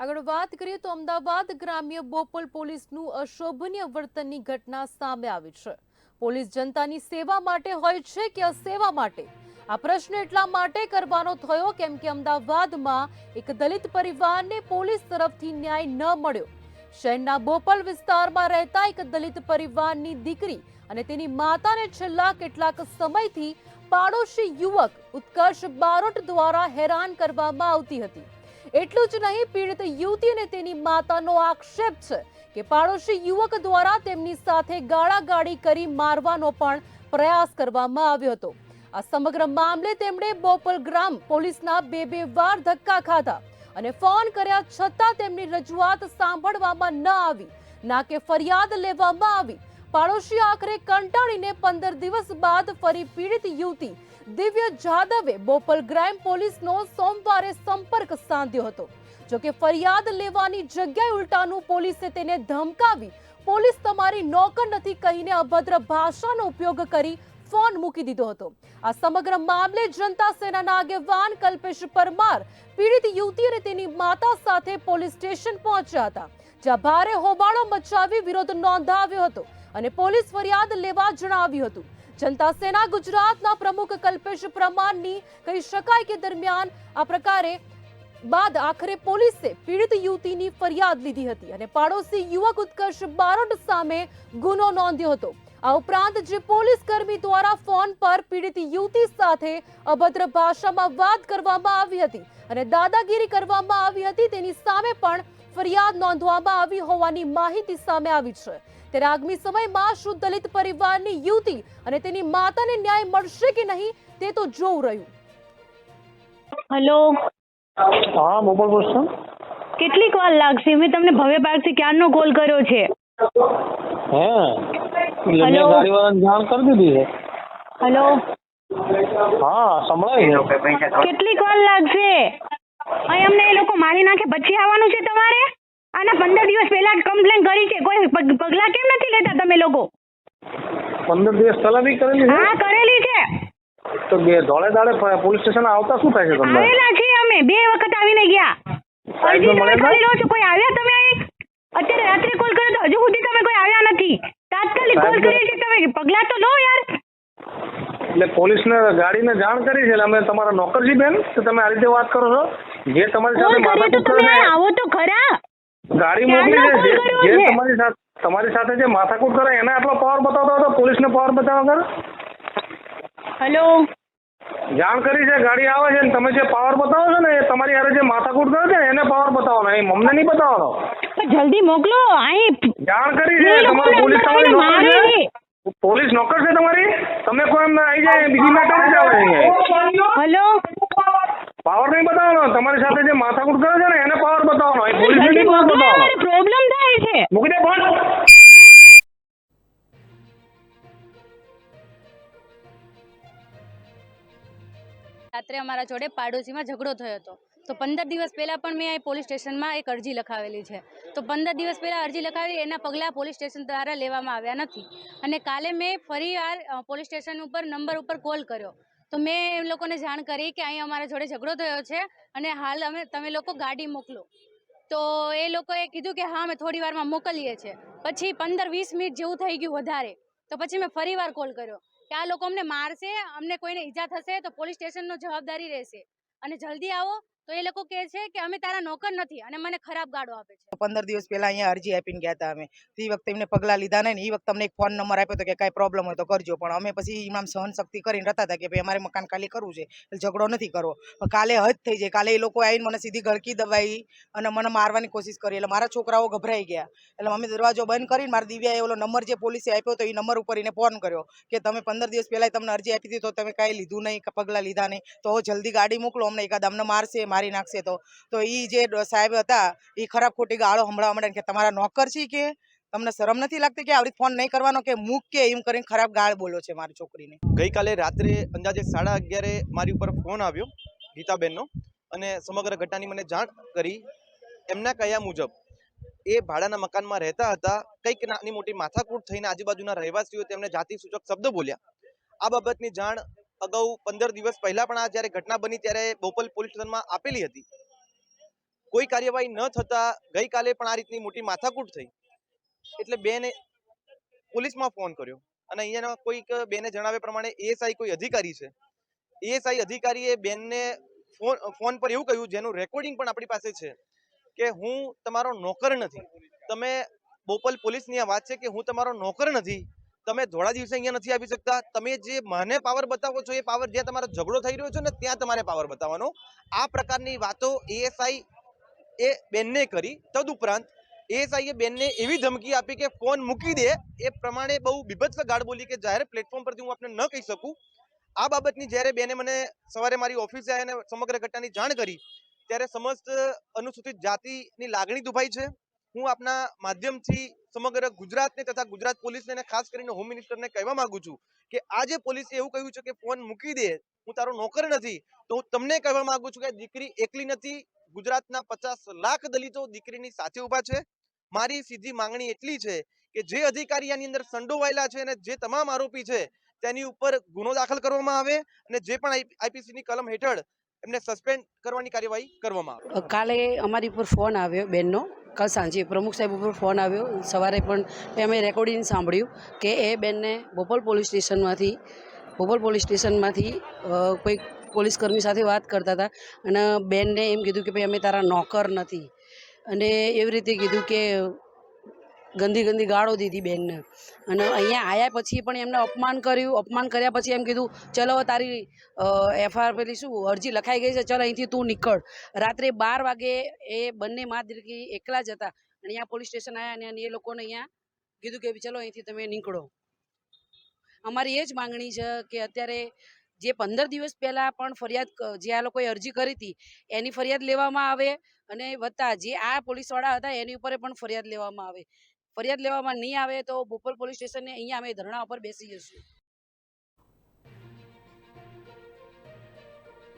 આગળ વાત કરીએ તો અમદાવાદ ગ્રામ્ય બોપલ પોલીસનું અશોભનીય વર્તનની ઘટના સામે આવી છે. પોલીસ જનતાની સેવા માટે હોય છે કે અસેવા માટે? આ પ્રશ્ન એટલા માટે કરવાનો થયો કેમ કે અમદાવાદમાં એક દલિત પરિવારને પોલીસ તરફથી ન્યાય ન મળ્યો. શહેરના બોપલ વિસ્તારમાં રહેતા એક દલિત પરિવારની દીકરી અને તેની માતાને છેલ્લા કેટલાક સમયથી પાડોશી યુવક ઉત્કર્ષ બારોટ દ્વારા હેરાન કરવામાં આવતી હતી. એટલું જ નહીં, પીડિત યુવતી અને તેની માતાનો આક્ષેપ છે કે પાડોશી યુવક દ્વારા તેમની સાથે ગાળાગાળી કરી મારવાનો પણ પ્રયાસ કરવામાં આવ્યો હતો. આ સમગ્ર મામલે તેમણે બોપલ ગ્રામ પોલીસના બે બે વાર ધક્કા ખાધા અને ફોન કર્યા છતાં તેમની રજૂઆત સાંભળવામાં ન આવી, ના કે ફરિયાદ લેવામાં આવી. પાડોશી આખરે કંટાળીને પંદર દિવસ બાદ ફરી પીડિત યુવતી દિવ્ય જાદવે બોપલ ગ્રામ પોલીસનો સોમવારે સંપર્ક સાધ્યો હતો. જોકે ફરિયાદ લેવાની જગ્યાએ ઉલટાનું પોલીસે તેને ધમકાવી પોલીસ તમારી નોકર નથી કહીને અભદ્ર ભાષાનો ઉપયોગ કરી ફોન મૂકી દીધો હતો. આ સમગ્ર મામલે જનતા સેનાના આગેવાન કલ્પેશ પરમાર પીડિત યુવતી અને તેની માતા સાથે પોલીસ સ્ટેશન પહોંચ્યા હતા, જ્યાં ભારે હોબાળો મચાવી વિરોધ નોંધાવ્યો હતો. અને પોલીસ ફરિયાદ લેવા જણાવ્યું હતું. જનતા સેના ગુજરાતના પ્રમુખ કલ્પેશ પ્રમાણની કહી શકાય કે દરમિયાન આ પ્રકારે બાદ આખરે પોલીસે પીડિત યુવતીની ફરિયાદ લીધી હતી અને પાડોશી યુવક ઉત્કર્ષ બારોટ સામે ગુનો નોંધ્યો હતો. આ ઉપરાંત જે પોલીસ કર્મી દ્વારા ફોન પર પીડિત યુવતી સાથે અભદ્ર ભાષામાં વાત કરવામાં આવી હતી અને દાદાગીરી કરવામાં આવી હતી તેની સામે પણ ફરિયાદ નોંધવામાં આવી હોવાની માહિતી સામે આવી છે. ત્યારે આગામી સમયમાં શું દલિત પરિવારની યુવતી અને તેની માતાને ન્યાય મળશે કે નહીં તે તો જોવું રહ્યું. હેલો. હા બોપલ બોલશો કેટલીક વાર લાગશે. મેં તમને ભવ્ય પાર્કથી ક્યારનો કોલ કર્યો છે? હે? એટલે મેં Hello? ગાડીવાળાને જાણ કરી દીધી છે. હેલો. હા સંભળાય છે. કેટલીક વાર લાગશે? અહીં અમને એ લોકો મારી નાખે પછી આવવાનું છે તમારે? આના પંદર દિવસ પહેલા કમ્પ્લેન કરી છે. કોઈ પગલા કેમ નથી લેતા તમે લોકો? પંદર દિવસ પહેલા બી કરેલી છે? હા કરેલી છે. તો બે ધોળે દાડે પોલીસ સ્ટેશન આવતા શું થાય છે તમને? આવેલા છીએ અમે. બે વખત આવીને ગયા. અરજી તમે કરી લો છો. કોઈ આવ્યા તમે અહીં? અત્યારે રાત્રે કોલ કર્યો તો હજુ સુધી તમે કોઈ આવ્યા નથી તાત્કાલિક કોલ સાહેબને- કરીએ છીએ તમે પગલાં તો લો યાર એટલે પોલીસને ગાડીને જાણ કરી છે. એટલે અમે તમારા નોકરજી બેન કે તમે આ રીતે વાત કરો છો. જે તમારી સાથે માથાકૂટ આવો તો ખરા. ગાડી મોકલી છે જે? તમારી સાથે તમારી સાથે જે માથાકૂટ કરે એને આટલો પાવર બતાવતો હતો પોલીસને પાવર બતાવવા કર? હેલો જાણ કરી છે ગાડી આવે છે ને તમે જે પાવર બતાવો છો ને એ તમારી હારે જે માથાકૂટ કરે છે એને પાવર બતાવવાનો એ મમને નહીં બતાવવાનો. જલ્દી મોકલો. અહીં જાણ કરી છે તમારી પોલીસ તમારી નોકરી છે. પોલીસ નોકર છે તમારી? તમે કોઈ એમ આવી જાય બીજી મેટર જ આવે અહીંયા? પાવર નહીં બતાવવાનો. તમારી સાથે જે માથાકૂટ કરે છે ને એને પાવર બતાવવાનો. એ પોલીસ નહીં પાવર બતાવવાનો પ્રોબ્લેમ થાય છે. મૂકી દે ફોન રાત્રે અમારા જોડે પાડોશીમાં ઝઘડો થયો હતો. તો પંદર દિવસ પહેલાં પણ મેં અહીં પોલીસ સ્ટેશનમાં એક અરજી લખાવેલી છે. તો પંદર દિવસ પહેલાં અરજી લખાવી એના પગલાં પોલીસ સ્ટેશન દ્વારા લેવામાં આવ્યા નથી. અને કાલે મેં ફરીવાર પોલીસ સ્ટેશન ઉપર નંબર ઉપર કોલ કર્યો. તો મેં એમ લોકોને જાણ કરી કે અહીં અમારા જોડે ઝઘડો થયો છે અને હાલ અમે, તમે લોકો ગાડી મોકલો. તો એ લોકોએ કીધું કે હા, અમે થોડી વારમાં મોકલીએ છીએ. પછી પંદર વીસ મિનિટ જેવું થઈ ગયું વધારે. તો પછી મેં ફરીવાર કોલ કર્યો કે આ લોકો અમને મારશે, અમને કોઈને ઈજા થશે તો પોલીસ સ્ટેશનનો જવાબદારી રહેશે. અને જલ્દી આવો તો એ લોકો કહે છે કે અમે તારા નોકર નથી અને મને ખરાબ ગાળો આપે છે. પંદર દિવસ પહેલા અહીંયા અરજી આપીને ગયા હતા અમે. તે વખતે એમને પગલાં લીધા નહીં એ વખતે અમને એક ફોન નંબર આપ્યો હતો કે કાંઈ પ્રોબ્લેમ હોય તો કરજો. પણ અમે પછી એમાં સહન શક્તિ કરીને રહેતા હતા કે ભાઈ અમારે મકાન ખાલી કરવું છે. ઝઘડો નથી કરવો. કાલે હદ થઈ જાય. કાલે એ લોકો આવીને મને સીધી ગળકી દબાવી અને મને મારવાની કોશિશ કરી. એટલે મારા છોકરાઓ ગભરાઈ ગયા. એટલે અમે દરવાજો બંધ કરીને મારા દિવ્યાએ ઓલો નંબર જે પોલીસે આપ્યો હતો એ નંબર ઉપર એને ફોન કર્યો કે તમે પંદર દિવસ પહેલાં તમને અરજી આપી હતી તો તમે કાંઈ લીધું નહીં, પગલાં લીધા નહીં. તો જલ્દી ગાડી મોકલો. અમને એકાદ અમને મારશે મારી નાખશે તો. તો એ જે સાહેબ હતા એ ખરાબ ખોટી ગાળો સંભળાવવા માંડ્યા કે તમારા નોકર છે કે? તમને શરમ નથી લાગતી કે આવડી ફોન નહીં કરવાનો કે મૂક કે એમ કરીને ખરાબ ગાળ બોલો છે મારી છોકરીને. ગઈકાલે રાત્રે અંદાજે સાડા અગિયારે મારી ઉપર ફોન આવ્યો ગીતાબેનનો અને સમગ્ર ઘટનાની મને જાણ કરી. એમના કયા મુજબ, એ ભાડાના મકાનમાં રહેતા હતા. કંઈક નાની મોટી માથાકૂટ થઈને આજુબાજુના રહેવાસીઓ તેમને જાતિ સૂચક શબ્દ બોલ્યા. આ બાબતની જાણ અગાઉ પંદર દિવસ પહેલા પણ આ જ્યારે ઘટના બની ત્યારે બોપલ પોલીસ સ્ટેશનમાં આપેલી હતી. કોઈ કાર્યવાહી ન થતા ગઈકાલે પણ આ રીતની મોટી માથાકૂટ થઈ. એટલે બેને પોલીસમાં ફોન કર્યો અને અહીંયાના કોઈક બેને જણાવ્યા પ્રમાણે એએસઆઈ કોઈ અધિકારી છે. એએસઆઈ અધિકારીએ બેનને ફોન ફોન પર એવું કહ્યું, જેનું રેકોર્ડિંગ પણ આપણી પાસે છે, કે હું તમારો નોકર નથી. તમે બોપલ પોલીસની આ વાત છે કે હું તમારો નોકર નથી તમે ધોળા દિવસે અહીંયા નથી આવી શકતા. તમે જે મને પાવર બતાવો છો, એ પાવર જ્યાં તમારો ઝઘડો થઈ રહ્યો છે ને, ત્યાં તમારે પાવર બતાવવાનો. આ પ્રકારની વાતો એએસઆઈ એ બેનને કરી. તદુપરાંત એએસઆઈએ બેનને એવી ધમકી આપી કે ફોન મૂકી દે. એ પ્રમાણે બહુ બીભત્સ ગાળ બોલી કે જાહેર પ્લેટફોર્મ પરથી હું આપને ન કહી શકું. આ બાબતની જ્યારે બેને મને સવારે મારી ઓફિસે આવીને સમગ્ર ઘટનાની જાણ કરી, ત્યારે સમસ્ત અનુસૂચિત જાતિની લાગણી દુભાઈ છે. હું આપના માધ્યમથી સમગ્ર ગુજરાતને તથા ગુજરાત પોલીસને ખાસ કરીને હોમ મિનિસ્ટરને કહેવા માંગુ છું કે આજે પોલીસે એવું કહ્યું છે કે ફોન મૂકી દે, હું તારો નોકર નથી, તો હું તમને કહેવા માંગુ છું કે દીકરી એકલી નથી, ગુજરાતના પચાસ લાખ દલિતો દીકરીની સાથે ઊભા છે. મારી સીધી માંગણી એટલી છે કે જે અધિકારી આની અંદર સંડોવાયેલા છે અને જે તમામ આરોપી છે, તેની ઉપર ગુનો દાખલ કરવામાં આવે અને જે પણ આઈપીસીની કલમ હેઠળ એમને સસ્પેન્ડ કરવાની કાર્યવાહી કરવામાં આવે. કાલે અમારી ઉપર ફોન આવ્યો બેનનો. કાલ સાંજે પ્રમુખ સાહેબ ઉપર ફોન આવ્યો. સવારે પણ અમે રેકોર્ડિંગ સાંભળ્યું કે એ બેનને બોપલ પોલીસ સ્ટેશનમાંથી, બોપલ પોલીસ સ્ટેશનમાંથી કોઈ પોલીસ કર્મી સાથે વાત કરતા હતા અને બેનને એમ કીધું કે ભાઈ, અમે તારા નોકર નથી. અને એવી રીતે કીધું કે ગંદી ગંદી ગાળો દીધી બેનને. અને અહીંયા આવ્યા પછી પણ એમને અપમાન કર્યું. અપમાન કર્યા પછી એમ કીધું, ચલો તારી એફઆઈઆર પેલી શું, અરજી લખાઈ ગઈ છે. ચલ અહીંથી તું નીકળ. રાત્રે બાર વાગે એ બંને મા દીકરી એકલા જ હતા. અને અહીંયા પોલીસ સ્ટેશન આવ્યા અને એ લોકોને અહીંયા કીધું કે ચલો અહીંથી તમે નીકળો. અમારી એ જ માંગણી છે કે અત્યારે જે પંદર દિવસ પહેલાં પણ ફરિયાદ જે આ લોકોએ અરજી કરી હતી, એની ફરિયાદ લેવામાં આવે અને વત્તા જે આ પોલીસવાળા હતા એની ઉપર પણ ફરિયાદ લેવામાં આવે. ફરિયાદ લેવામાં નહીં આવે તો બોપલ પોલીસ સ્ટેશને અહીંયા અમે ધરણા ઉપર બેસી જશું